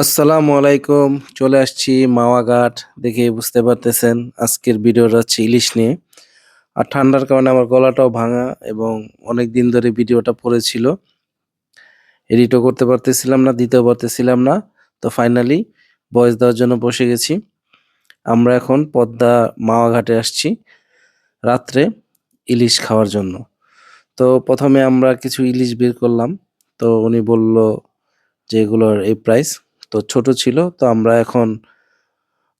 আসসালামু আলাইকুম, চলে আসছি মাওয়া ঘাট দেখে বুঝতে পারতেছেন আজকের ভিডিওটা হচ্ছে ইলিশ নিয়ে। আর ঠান্ডার কারণে আমার গলাটাও ভাঙা এবং অনেক দিন ধরে ভিডিওটা পড়েছিল। এডিটও করতে পারতেছিলাম না, দিতেও পারতেছিলাম না। তো ফাইনালি ভয়েস দেওয়ার জন্য বসে গেছি। আমরা এখন পদ্মা মাওয়া ঘাটে আসছি রাত্রে ইলিশ খাওয়ার জন্য। তো প্রথমে আমরা কিছু ইলিশ বের করলাম। তো উনি বলল যে এগুলোর এই প্রাইস তো ছোট ছিল, তো আমরা এখন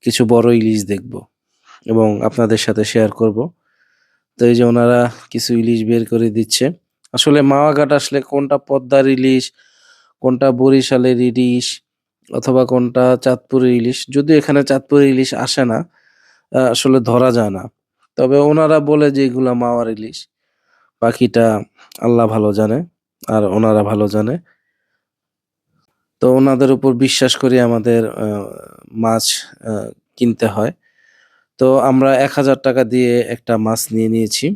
কিছু বড় ইলিশ দেখব এবং আপনাদের সাথে শেয়ার করব। তো এই যে ওনারা কিছু ইলিশ বের করে দিচ্ছে। আসলে মাওয়াঘাট আসলে কোনটা পদ্মার ইলিশ, কোনটা বরিশালের ইলিশ অথবা কোনটা চাঁদপুরের ইলিশ? যদিও এখানে চাঁদপুরের ইলিশ আসে না আসলে ধরা যায় না। তবে ওনারা বলে যে এগুলা মাওয়ার ইলিশ। বাকিটা আল্লাহ ভালো জানে আর ওনারা ভালো জানে। তো ওনাদের উপর বিশ্বাস করে আমাদের মাছ কিনতে হয়। তো আমরা এক হাজার টাকা দিয়ে একটা মাছ নিয়ে নিয়েছি।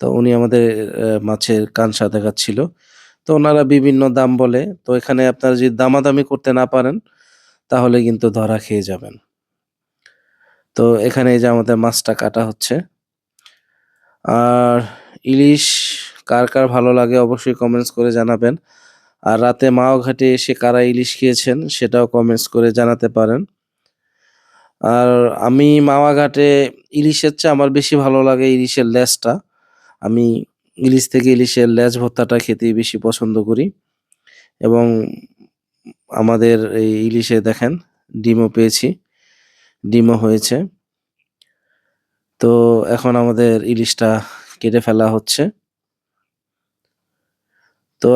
তো উনি আমাদের মাছের কানসা দেখাচ্ছিল। তো ওনারা বিভিন্ন দাম বলে, তো এখানে আপনারা যদি দামাদামি করতে না পারেন, তাহলে কিন্তু ধরা খেয়ে যাবেন। তো এখানে এই যে আমাদের মাছটা কাটা হচ্ছে। আর ইলিশ, কার কার ভালো লাগে অবশ্যই কমেন্টস করে জানাবেন। আর রাতে মাও ঘাটে এসে কারা ইলিশ খেয়েছেন সেটাও কমেন্টস করে জানাতে পারেন। আর আমি মাওয়া ঘাটে ইলিশের চেয়ে আমার বেশি ভালো লাগে ইলিশের লেজটা। আমি ইলিশ থেকে ইলিশের লেজ ভর্তাটা খেতেই বেশি পছন্দ করি। এবং আমাদের এই ইলিশে দেখেন, ডিমও পেয়েছি, ডিমও হয়েছে। তো এখন আমাদের ইলিশটা কেটে ফেলা হচ্ছে।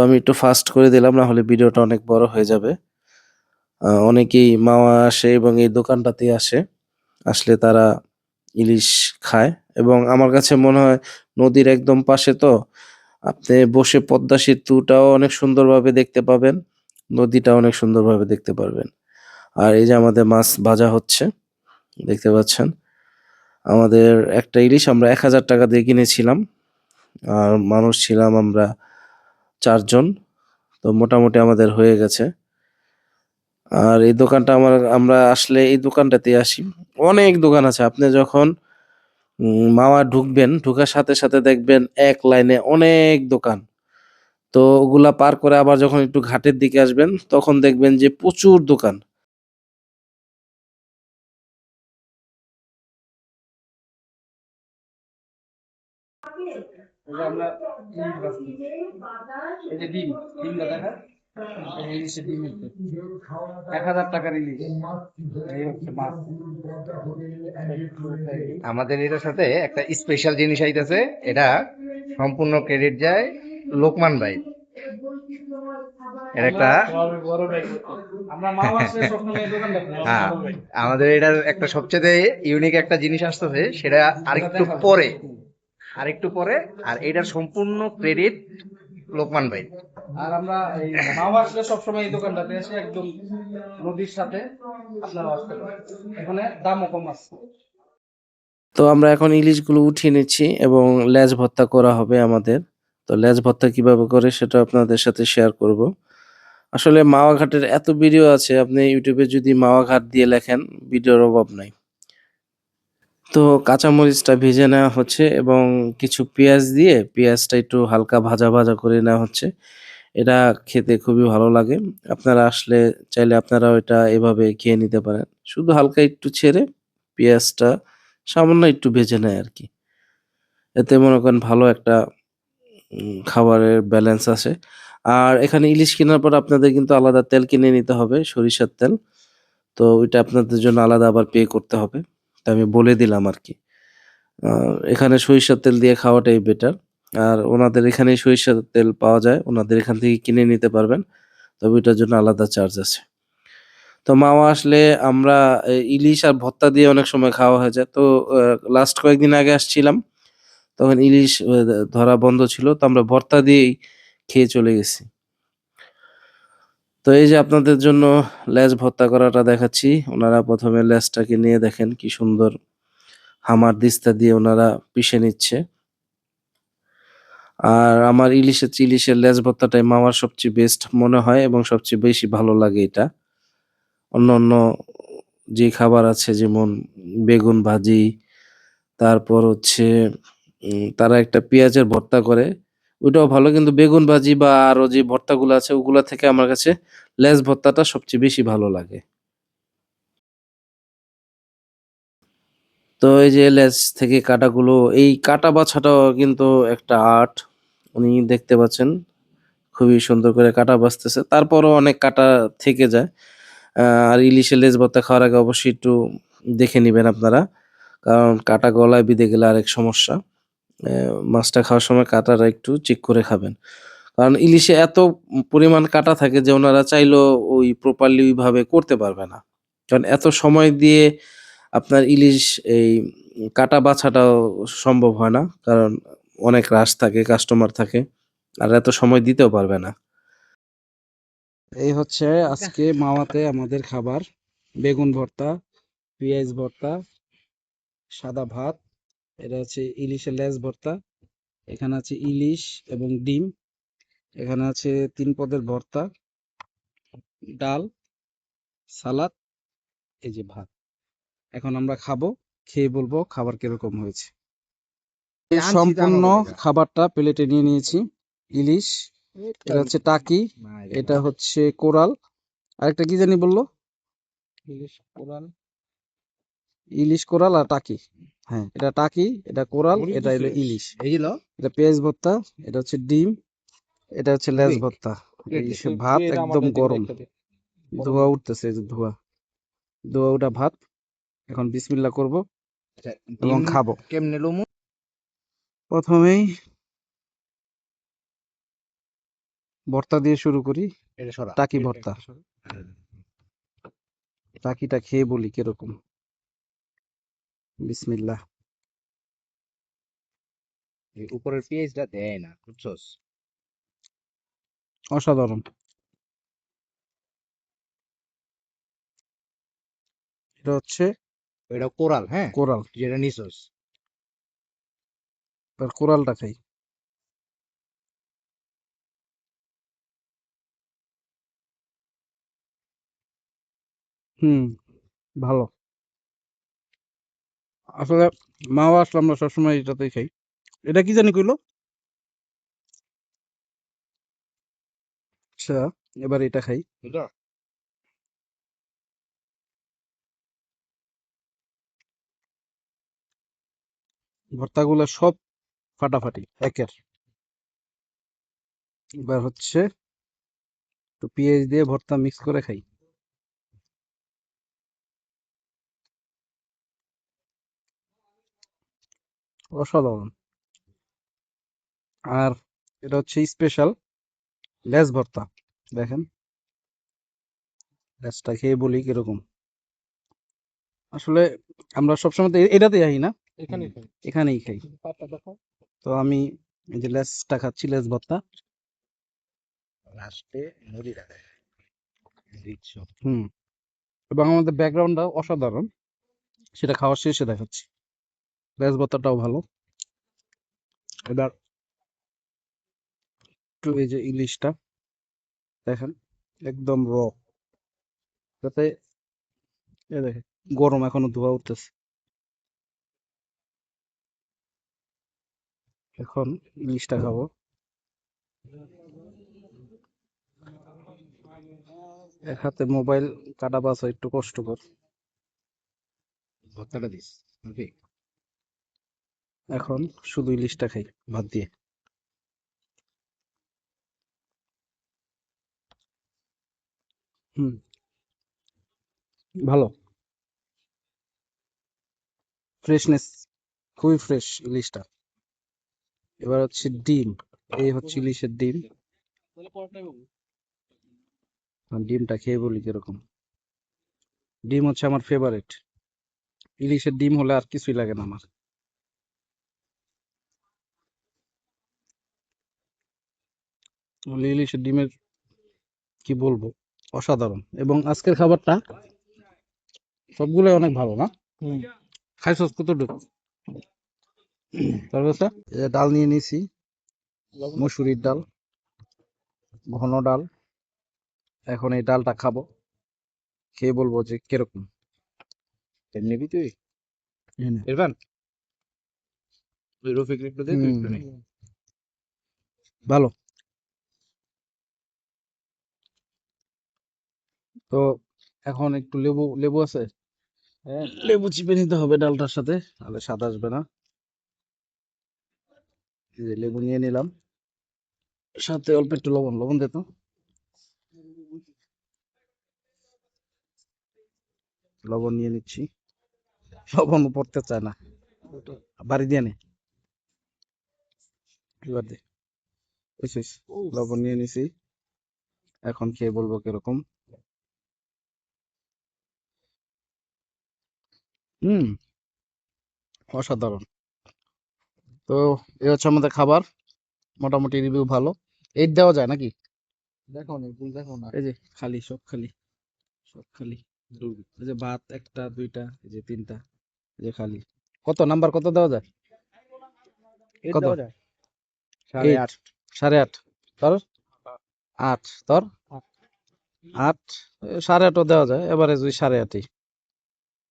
আমি একটু ফাস্ট করে দিলাম, না হলে ভিডিওটা অনেক বড় হয়ে যাবে। অনেকেই মাওয়া আসে এবং এই দোকানটাতে আসে, আসলে তারা ইলিশ খায় এবং আমার কাছে মনে হয় নদীর একদম পাশে তো, আপনি বসে পদ্মা সেতুটাও অনেক সুন্দরভাবে দেখতে পাবেন নদীটা অনেক সুন্দরভাবে দেখতে পারবেন। আর এই যে আমাদের মাছ ভাজা হচ্ছে, দেখতে পাচ্ছেন? আমাদের একটা ইলিশ আমরা এক হাজার টাকা দিয়ে কিনেছিলাম, আর মানুষ ছিলাম আমরা চারজন, তো মোটামুটি আমাদের হয়ে গেছে। আর এই দোকানটা আমার, আমরা আসলে এই দোকানটাতে আসি। অনেক দোকান আছে, আপনি যখন মাওয়া ঢুকবেন, ঢুকার সাথে সাথে দেখবেন এক লাইনে অনেক দোকান। তো ওগুলা পার করে আবার যখন একটু ঘাটের দিকে আসবেন, তখন দেখবেন যে প্রচুর দোকান। আমরা ইলিশ ভাজছি। এই যে ডিম ডিমটা দেখা এই ডিম এক হাজার টাকার ইলিশ এই হচ্ছে মাছ। আমাদের এটার সাথে একটা স্পেশাল জিনিস আইতেছে এটা সম্পূর্ণ ক্রেডিট যায় লোকমান ভাই। একটা হ্যাঁ আমাদের এটার একটা সবচেয়ে ইউনিক একটা জিনিস আসতেছে সেটা আরেকটু পরে। আরেকটু পরে আর এটার সম্পূর্ণ ক্রেডিট লোকমান ভাই। আর আমরা এই মা আসলে সবসময় এই দোকানটাতে এসে একদম নদীর সাথে আপনারা আসতে পারেন এখানে দামও কম আছে। তো আমরা এখন ইলিশগুলো উঠিয়ে নিচ্ছি এবং লেজ ভর্তা করা হবে আমাদের। তো লেজ ভর্তা কীভাবে করে সেটা আপনাদের সাথে শেয়ার করব। আসলে মাওয়া ঘাটের এত ভিডিও আছে আপনি ইউটিউবে যদি মাওয়া ঘাট দিয়ে লেখেন ভিডিওর অভাব নাই। তো কাঁচামরিচটা ভেজে নেওয়া হচ্ছে এবং কিছু পেঁয়াজ দিয়ে পেঁয়াজটা একটু হালকা ভাজা ভাজা করে নেওয়া হচ্ছে। এটা খেতে খুবই ভালো লাগে। আপনারা আসলে চাইলে আপনারাও এটা এভাবে খেয়ে নিতে পারেন। শুধু হালকা একটু ছেড়ে পেঁয়াজটা সামান্য একটু ভেজে নেয় আর কি এতে মনে করেন ভালো একটা খাবারের ব্যালেন্স আসে। আর এখানে ইলিশ কেনার পর আপনাদের কিন্তু আলাদা তেল কিনে নিতে হবে, সরিষার তেল। তো ওইটা আপনাদের জন্য আলাদা আবার পে করতে হবে। তা আমি বলে দিলাম আর কি এখানে সরিষার তেল দিয়ে খাওয়াটাই বেটার আর ওনাদের এখানে সরিষার তেল পাওয়া যায়, ওনাদের এখান থেকে কিনে নিতে পারবেন। তবে ওইটার জন্য আলাদা চার্জ আছে। তো মাওয়া আসলে আমরা ইলিশ আর ভর্তা দিয়ে অনেক সময় খাওয়া হয়ে যায়। তো লাস্ট কয়েকদিন আগে আসছিলাম। তখন ইলিশ ধরা বন্ধ ছিল। তো আমরা ভর্তা দিয়েই খেয়ে চলে গেছি। তো এই যে আপনাদের জন্য লেজ ভর্তা করাটা দেখাচ্ছি। ওনারা প্রথমে লেজটাকে নিয়ে দেখেন কি সুন্দর হামার দিস্তা দিয়ে ওনারা পিষে নিচ্ছে। আর আমার ইলিশের চেয়ে ইলিশের লেজ ভর্তাটাই মামার সবচেয়ে বেস্ট মনে হয় এবং সবচেয়ে বেশি ভালো লাগে এটা। অন্য অন্য যে খাবার আছে যেমন বেগুন ভাজি, তারপর হচ্ছে তারা একটা পেঁয়াজের ভর্তা করে। ওইটাও ভালো। কিন্তু বেগুন ভাজি বা আরও যে ভর্তাগুলো আছে, ওগুলা থেকে আমার কাছে লেস ভর্তাটা সবচেয়ে বেশি ভালো লাগে। তো এই যে লেস থেকে কাটাগুলো, এই কাটা বাছাটাও কিন্তু একটা আর্ট। উনি দেখতে পাচ্ছেন, খুবই সুন্দর করে কাটা বাছতেছে। তারপরও অনেক কাটা থেকে যায়। আর ইলিশের লেজ ভর্তা খাওয়ার আগে অবশ্যই একটু দেখে নেবেন আপনারা। কারণ কাটা গলায় বিঁধে গেলে আরেক সমস্যা। মাছটা খাওয়ার সময় কাটাটা একটু চেক করে খাবেন। কারণ ইলিশে এত পরিমাণ কাটা থাকে যে ওনারা চাইলেও ওই প্রপারলি ওইভাবে করতে পারবে না। কারণ এত সময় দিয়ে আপনার ইলিশ এই কাটা বাছাটাও সম্ভব হয় না। কারণ অনেক রাশ থাকে কাস্টমার থাকে, আর এত সময় দিতেও পারবে না। এই হচ্ছে আজকে মাওয়াতে আমাদের খাবার। বেগুন ভর্তা, পেঁয়াজ ভর্তা, সাদা ভাত এটা হচ্ছে ইলিশের লেজ ভর্তা এখানে আছে ইলিশ এবং ডিম এখানে আছে তিন পদের ভর্তা ডাল সালাদ এই যে ভাত। এখন আমরা খাব খেয়ে বলব খাবার কীরকম হয়েছে। সম্পূর্ণ খাবারটা প্লেটে নিয়ে নিয়েছি ইলিশ এটা হচ্ছে টাকি এটা হচ্ছে কোরাল আরেকটা কি জানি বলল? ইলিশ কোরাল। ইলিশ কোরাল আর টাকি। হ্যাঁ এটা টাকি এটা কোরাল এটা হলো ইলিশ। এই হলো এটা পেঁয়াজ ভর্তা এটা হচ্ছে ডিম এটা হচ্ছে লেজ ভর্তা। এই ভাত একদম গরম। ধোয়া উঠতেছে যে ধোয়া। ধোয়া উঠা ভাত। এখন বিসমিল্লাহ করব এবং খাব। কেমনে লমু প্রথমেই ভর্তা দিয়ে শুরু করি। টাকি ভর্তা। টাকিটা খেয়ে বলি কীরকম। বিসমিল্লাহ। এই উপরের পেঁয়াজটা দেয় না বুঝছস? অসাধারণ। এটা হচ্ছে এটা কোরাল হ্যাঁ? কোরাল। যেটা নিছস। এবার কোরালটা খাই। হুম ভালো। আসলে মাও আসলে আমরা সবসময় এটাতেই খাই। এটা কি জানি কইলো? আচ্ছা এবার এটা খাই। ভর্তাগুলো সব ফাটাফাটি একের। এবার হচ্ছে একটু পেঁয়াজ দিয়ে ভর্তা মিক্স করে খাই। অসাধারণ। আর এটা হচ্ছে স্পেশাল লেস ভর্তা দেখেন। লেসটা খেয়ে বলি কীরকম। আসলে আমরা সবসময় তো এ- এটাতেই আই না? এখানেই খাই। তো আমি এই যে লেসটা খাচ্ছি লেস ভর্তা। লাস্টে মুড়িটা হুম। এবং আমাদের ব্যাকগ্রাউন্ডটা অসাধারণ। সেটা খাওয়ার শেষে দেখাচ্ছি। লেস ভর্তাটাও ভালো। এবার একটু এই যে ইলিশটা, দেখেন, একদম র যাতে এ দেখেন, গরম এখনও ধোয়া উঠতেছে। এখন ইলিশটা খাব। এক হাতে মোবাইল, কাটা বাছা একটু কষ্টকর ভর্তাটা দিস এখন শুধু ইলিশটা খাই ভাত দিয়ে। হুম, ভালো। ফ্রেশনেস, খুবই ফ্রেশ ইলিশটা এবার হচ্ছে ডিম, এই হচ্ছে ইলিশের ডিম। ডিমটা খেয়ে বলি কীরকম। ডিম হচ্ছে আমার ফেভারিট ইলিশের ডিম হলে আর কিছুই লাগে না আমার। ইলিশের ডিমের কি বলব? অসাধারণ। এবং আজকের খাবারটা সবগুলোই অনেক ভালো না? খাইছস কতটুকু? তারপর ডাল নিয়ে নিয়েছি মসুরির ডাল ঘন ডাল। এখন এই ডালটা খাব। খেয়ে বলব যে কীরকম। নিবি তুই। ইরফান? রফিক একটু দে তুই একটু নে ভালো। তো এখন একটু লেবু লেবু আছে? হ্যাঁ। লেবু চিপে নিতে হবে ডালটার সাথে তাহলে স্বাদ আসবে না। যে লেবু নিয়ে নিলাম। সাথে অল্প একটু লবণ লবণ দে তো। লবণ নিয়ে নিচ্ছি। লবণ পড়তে চায় না। বাড়ি দিয়ে নে। এবার দে। লবণ নিয়ে নিছি। এখন খেয়ে বলব কীরকম। হুম অসাধারণ। তো এই হচ্ছে আমাদের খাবার মোটামুটি রিভিউ ভালো। এইট দেওয়া যায় নাকি? দেখো না ভুল দেখো না। এই যে খালি সব খালি সব খালি। এই যে ভাত একটা দুইটা এই যে তিনটা এই যে খালি। কত নাম্বার কত দেওয়া যায়? কত? সাড়ে আট সাড়ে আট। তোর? আট। তোর? আট এ, সাড়ে আটও দেওয়া যায় এবারে যদি সাড়ে আটই।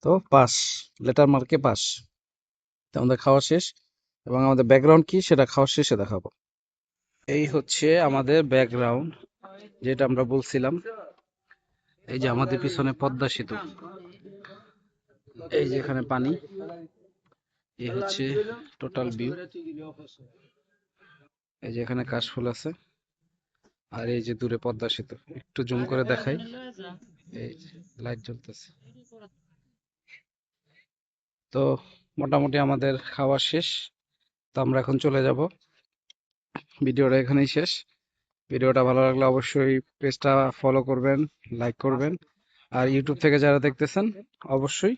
তো পাস লেটার মার্কে পাস। তো আমাদের খাওয়া শেষ এবং আমাদের ব্যাকগ্রাউন্ড কি সেটা খাওয়া শেষে দেখাবো। এই হচ্ছে আমাদের ব্যাকগ্রাউন্ড যেটা আমরা বলছিলাম, এই যে আমাদের পিছনে পদ্মা সেতু। এই যে এখানে পানি, এই হচ্ছে টোটাল ভিউ এই যে এখানে কাশফুল আছে, আর এই যে দূরে পদ্মা সেতু। একটু জুম করে দেখাই। এই লাইট জ্বলতেছে। তো মোটামুটি আমাদের খাওয়া শেষ। তো আমরা এখন চলে যাব। ভিডিওটা এখানেই শেষ। ভিডিওটা ভালো লাগলে অবশ্যই পেজটা ফলো করবেন লাইক করবেন। আর ইউটিউব থেকে যারা দেখতেছেন, অবশ্যই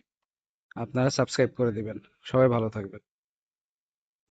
আপনারা সাবস্ক্রাইব করে দিবেন। সবাই ভালো থাকবেন।